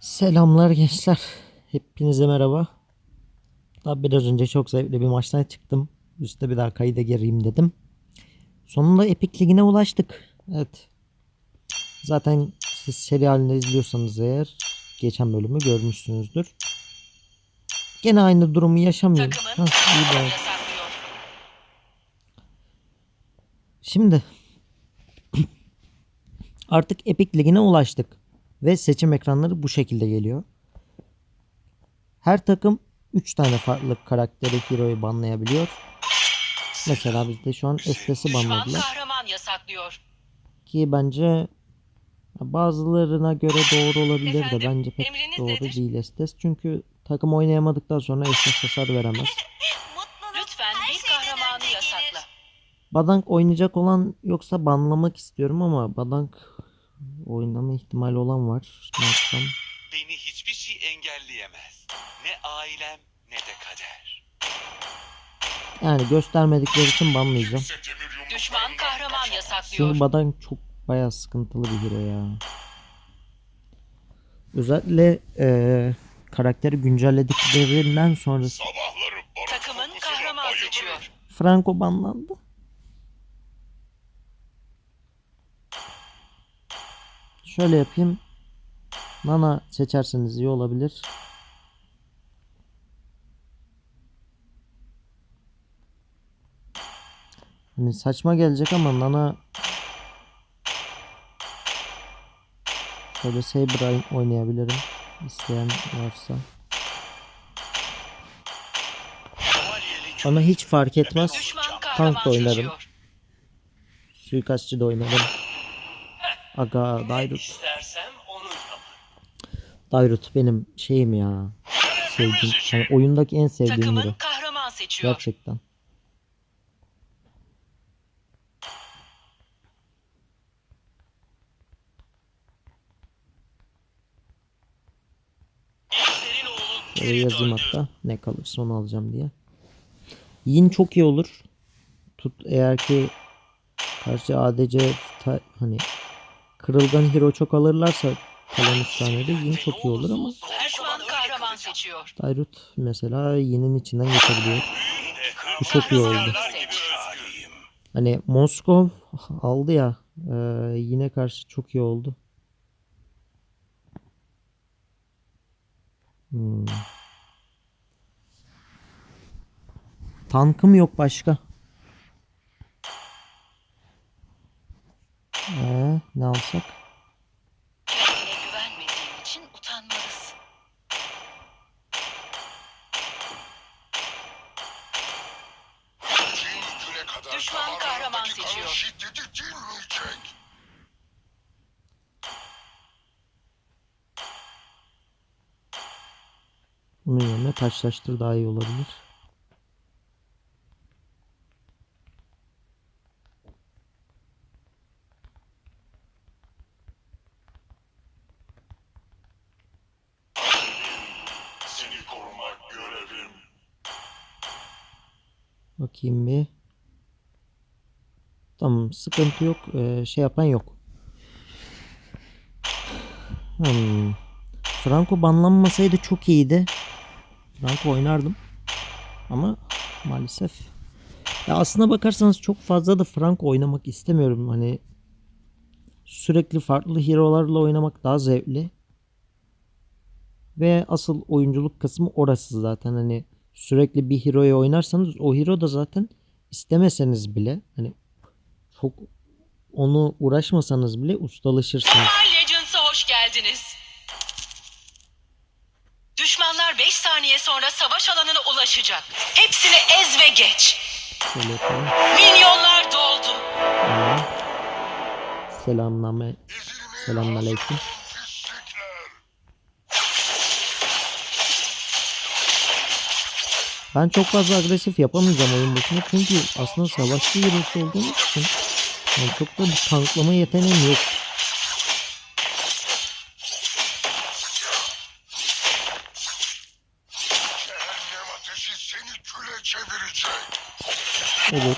Selamlar gençler. Hepinize merhaba. Daha biraz önce çok zevkli bir maçtan çıktım. Üste bir daha kayıda gireyim dedim. Sonunda Epic Ligi'ne ulaştık. Evet. Zaten siz seri halinde izliyorsanız eğer geçen bölümü görmüşsünüzdür. Gene aynı durumu yaşamayayım. Takımın Hah, iyi bari. Şimdi artık Epic Ligi'ne ulaştık. Ve seçim ekranları bu şekilde geliyor. Her takım 3 tane farklı karakteri hero'yu banlayabiliyor. Mesela bizde şu an Estes'i banladılar. kahraman yasaklıyor. Ki bence bazılarına göre doğru olabilir de Efendim, bence pek doğru nedir? değil Estes. Çünkü takım oynayamadıktan sonra Estes hasar veremez. Lütfen bir kahramanı yasakla. Badank oynayacak olan yoksa banlamak istiyorum ama Badank oynama ihtimali olan var. Ne yapsam? Beni hiçbir şey engelleyemez. Ne ailem ne de kader. Yani göstermedikleri için banlayacağım. Düşman kahraman yasaklıyor. Badank çok bayağı sıkıntılı bir hero ya. Özellikle eee karakteri güncellediklerinden sonrası Takımın kahraman seçiyor. Franco banlandı. Şöyle yapayım. Nana seçerseniz iyi olabilir. Hani saçma gelecek ama Nana Şöyle Saber oynayabilirim. İsteyen varsa. Bana hiç fark etmez. Tank da oynarım. Suikastçı da oynarım. Aga Dairut. İstersem onu yap. Dairut benim şeyim ya. Sevdiğim. Yani oyundaki en sevdiğim Takımın biri. kahraman seçiyor. Gerçekten. Geri yazayım hatta. Ne kalırsa onu alacağım diye. Yin çok iyi olur. Tut eğer ki karşı ADC ta- hani kırılgan hero çok alırlarsa kalan 3 tane de Yin çok iyi olur ama Düşman kahraman seçiyor. Dairut mesela Yin'in içinden geçebiliyor. Bu çok iyi oldu. Hani Moskov aldı ya e, yine karşı çok iyi oldu. Hmm. Tankım yok başka. Ee, ne alsak? Kendine güvenmediğin için utanmalısın. Düşman kahraman seçiyor. Şiddeti dinmeyecek. Bunun yerine taşlaştır daha iyi olabilir. Bakayım bir. Tamam sıkıntı yok. Ee, şey yapan yok. Hmm. Franco banlanmasaydı çok iyiydi. Franco oynardım. Ama maalesef. Ya aslına bakarsanız çok fazla da Franco oynamak istemiyorum. Hani sürekli farklı hero'larla oynamak daha zevkli. Ve asıl oyunculuk kısmı orası zaten. Hani sürekli bir hero'yu oynarsanız o hero da zaten istemeseniz bile hani çok onu uğraşmasanız bile ustalaşırsınız. Legends'a hoş geldiniz. Düşmanlar 5 saniye sonra savaş alanına ulaşacak. Hepsini ez ve geç. Şöyle yapalım. Milyonlar doldu. Tamam. Selamlame. Selamünaleyküm. Ben çok fazla agresif yapamayacağım oyun başında çünkü aslında savaşçı birisi olduğumuz için yani çok da bir tanklama yeteneğim yok. Olur.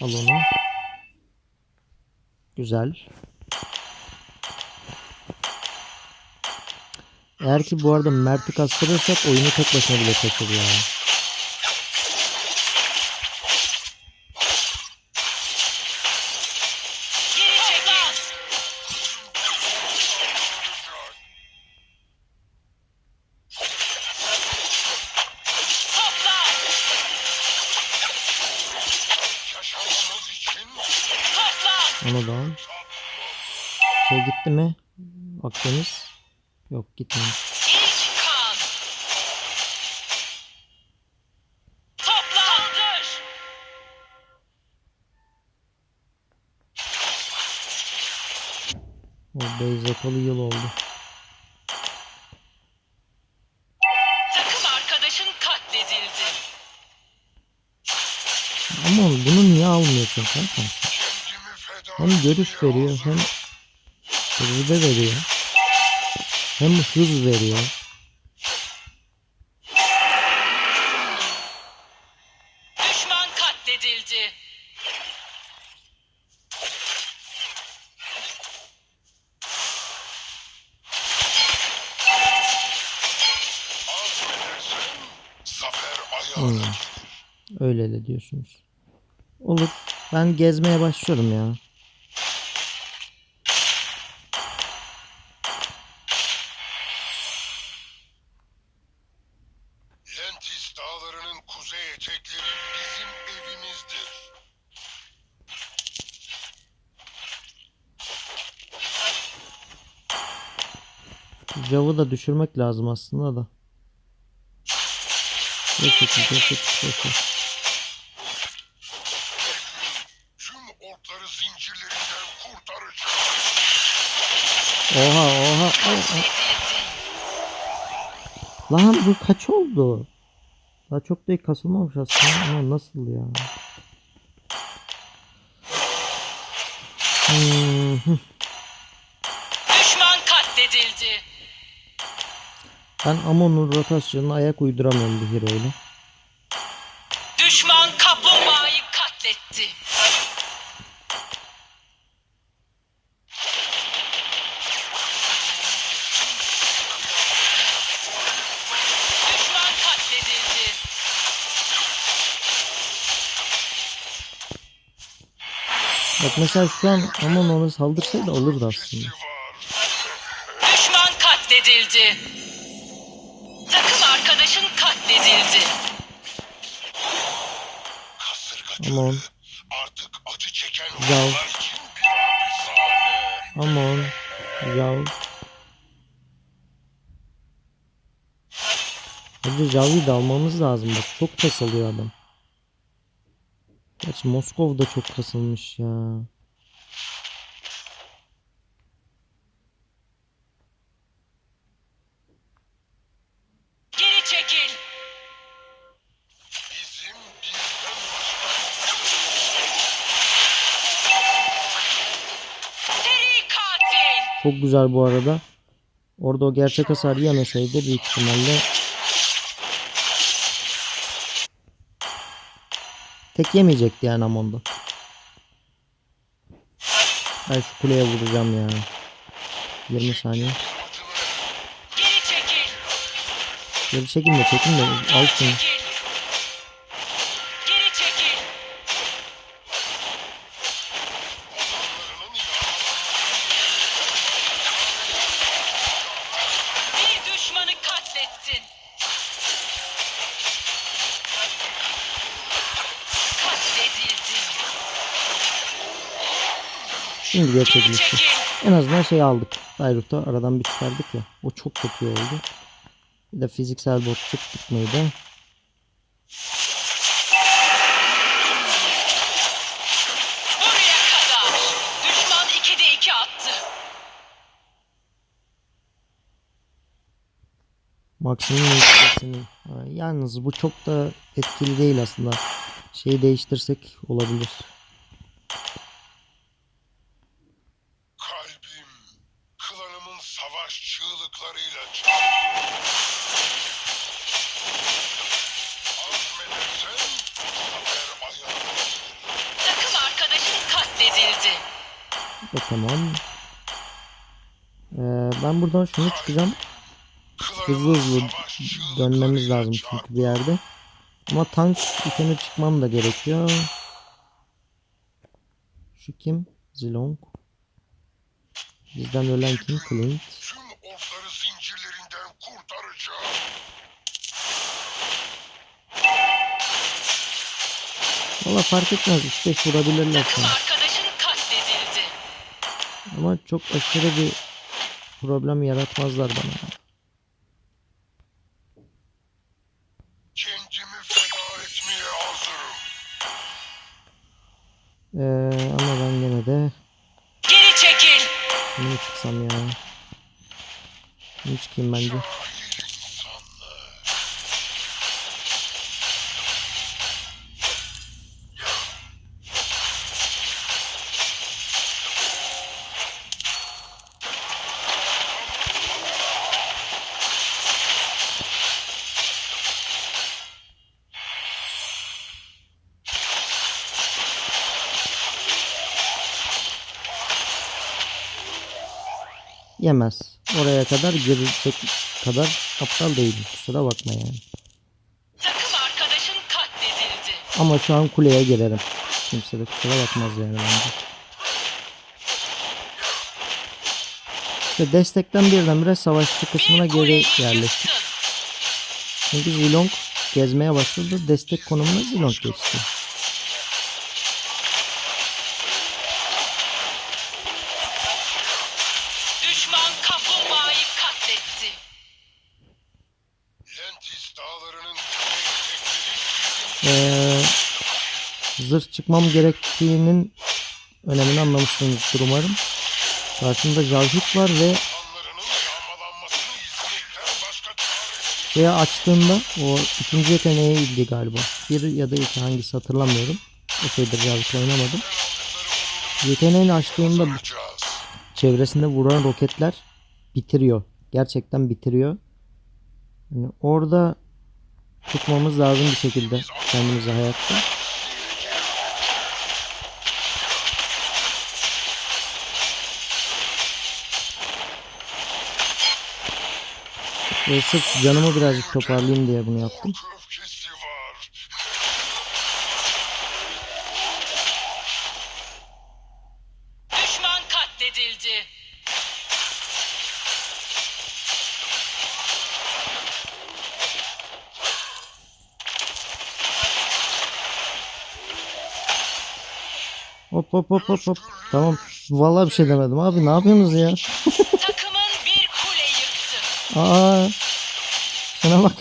Al onu. Güzel. Eğer ki bu arada Mert'i kastırırsak oyunu tek başına bile taşır ya. Geri çekil. Toplan. Yaşamamız için Toplan. Onu da. Şey gitti mi? Akdeniz. Yok gitmemiş. O atalı yıl oldu. Takım arkadaşın katledildi. Ama oğlum bunu niye almıyorsun kanka? Hem görüş veriyor hem tecrübe veriyor. Hem hız veriyor. Düşman katledildi. ayağına Hmm. Öyle de diyorsunuz. Olur. Ben gezmeye başlıyorum ya. Jav'ı da düşürmek lazım aslında da. Tüm orkları zincirlerinden kurtaracağım. Oha oha. oha. Lan bu kaç oldu? Daha çok da kasılmamış aslında ama nasıl ya? Hmm, ben Amon'un rotasyonuna ayak uyduramıyorum bu hero ile. Düşman kaplumbağayı katletti. Düşman katledildi. Bak mesela şu an Amon ona saldırsaydı alırdı aslında. Düşman katledildi. Takım arkadaşın katledildi. Aman. artık acı çeken Yav. Amon. Jav. Hadi Jav'ı da almamız lazım bak. Çok kasılıyor adam. Gerçi Moskov da çok kasılmış ya. Çok güzel bu arada. Orada o gerçek hasar yemeseydi büyük ihtimalle tek yemeyecekti yani Amon'da. Ben şu kuleye vuracağım ya. 20 saniye. Geri çekil. Geri çekinme çekinme. Al Geri şunu. Çekil. En azından şey aldık. Bayrut'u aradan bir çıkardık ya. O çok kötü oldu. Bir de fiziksel bot çıktık mıydı? Buraya kadar. Düşman 2'de 2 attı. Maksimum etkisini. Yalnız bu çok da etkili değil aslında. Şeyi değiştirsek olabilir. Ben buradan şunu çıkacağım. Hızlı hızlı dönmemiz lazım çünkü bir yerde. Ama tank itemi çıkmam da gerekiyor. Şu kim? Zilong. Bizden ölen kim? Clint. Valla fark etmez. 3-5 vurabilirler sana. Ama çok aşırı bir problem yaratmazlar bana. Kendimi feda etmeye hazırım. Ee, ama ben gene de Geri çekil. bunu çıksam ya. Bunu çıkayım bence. Yemez. Oraya kadar girecek kadar aptal değilim. Kusura bakma yani. Takım arkadaşın katledildi. Ama şu an kuleye girerim. Kimse de kusura bakmaz yani bence. İşte destekten birdenbire savaşçı kısmına geri yerleştik. Çünkü Zilong gezmeye başladı. Destek konumuna Zilong geçti. Ee, zırh çıkmam gerektiğinin önemini anlamışsınızdır umarım. Karşımda Jalhut var ve şeye açtığında o ikinci yeteneğe ildi galiba. Bir ya da iki hangisi hatırlamıyorum. Epeydir Jalhut oynamadım. Yeteneğini açtığında çevresinde vuran roketler bitiriyor. Gerçekten bitiriyor. Yani orada tutmamız lazım bir şekilde kendimizi hayatta. Ve sırf canımı birazcık toparlayayım diye bunu yaptım. Hop hop hop hop. Tamam. Vallahi bir şey demedim abi. Ne yapıyorsunuz ya? Takımın bir kule yıktı. Aa. Şuna bak.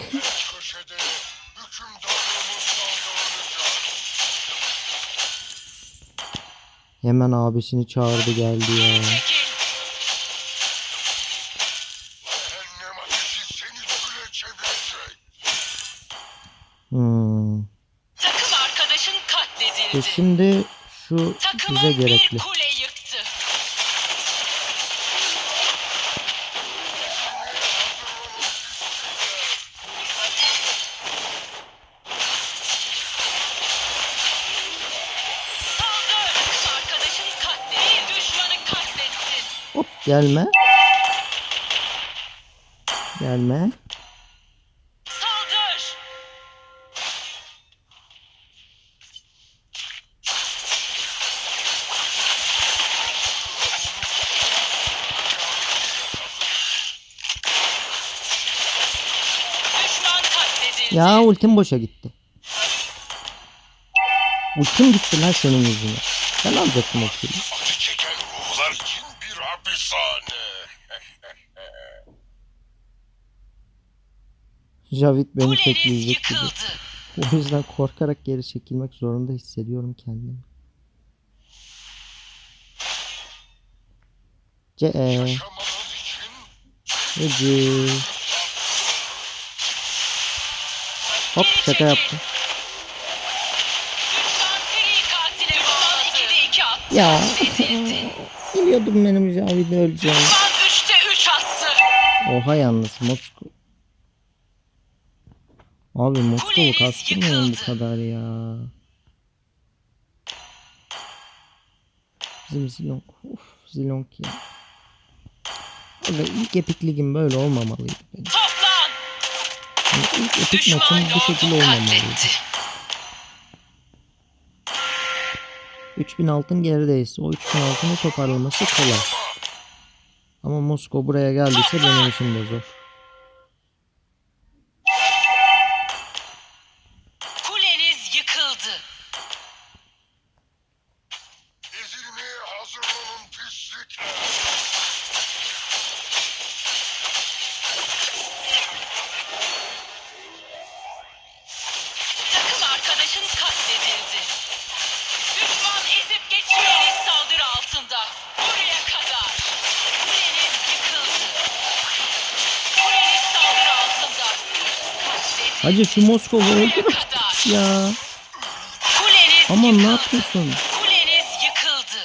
Hemen abisini çağırdı geldi ya. Hmm. Takım arkadaşın E katledildi. şimdi şu Takımın bize gerekli. Hop gelme. Gelme. Ya ultim boşa gitti. Ultim gitti lan senin yüzünden. Ben alacaktım o kili. Acı çeken ruhlar için bir hapishane. Javit beni tekleyecek gibi. O yüzden korkarak geri çekilmek zorunda hissediyorum kendimi. C E Yaşamamız için Ece. Hop şaka yaptım. Düşman seri katile bağladı. Düşman 2'de 2 attı. Ya. Biliyordum benim Javit'i öleceğim. Düşman 3'te 3 attı. Oha yalnız Moskova. Abi Moskova kastırmayın bu kadar ya. Bizim Zilong. Uf Zilong ya. Aga ilk Epic Lig'im böyle olmamalıydı benim. Yani ilk maçım bu şekilde olmamalıydı. katletti. 3000 altın gerideyse o 3000 altını toparlaması kolay. Ama Moskova buraya geldiyse benim işim de zor. Hacı şu Moskova öldür ya. Kuleniz Aman yıkıldı. ne yapıyorsun? Kuleniz yıkıldı.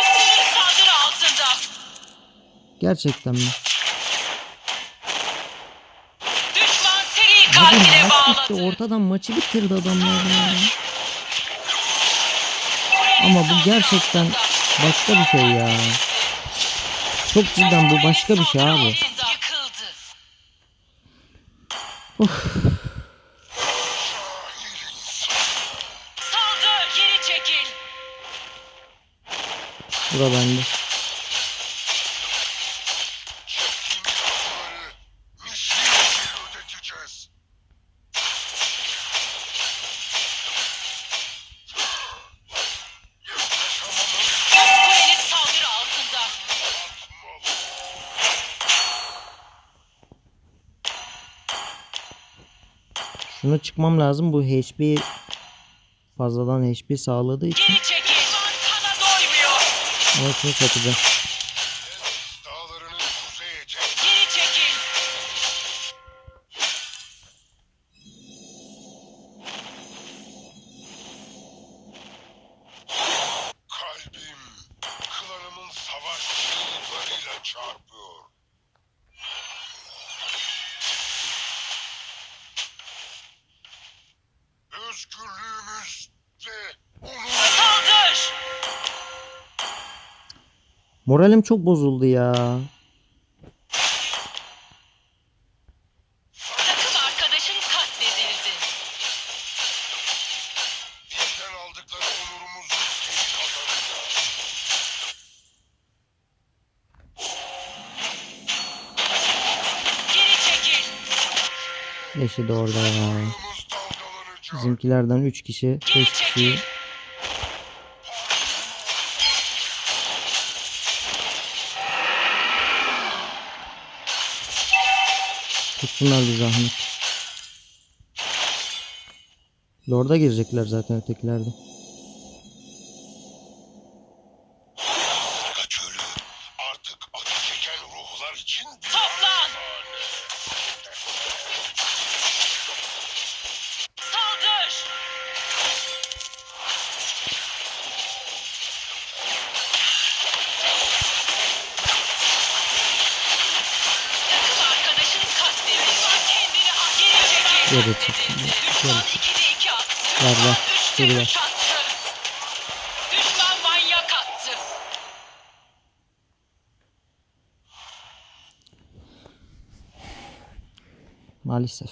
Üstünüz saldırı altında. Gerçekten mi? Düşman seri katile bağladı. Ortadan maçı bitirdi adamlar ya. Ama bu gerçekten başka bir şey ya. Çok cidden bu başka bir şey abi. Kuleniz yıkıldı. Saldır, geri çekil. Bura bende. Şunu çıkmam lazım. Bu HP fazladan HP sağladığı için. Ama şunu satacağım. Moralim çok bozuldu ya. Takım arkadaşın katledildi. bizden aldıkları onurumuzu geri kazanacağız. Geri çekil. Eşi de orada ya. Dalgalanacak. Bizimkilerden 3 kişi, 5 Geri Tutsunlar bir zahmet. Lord'a girecekler zaten ötekilerde. Üçte Geri ver. üç attı. Düşman manyak attı. Maalesef.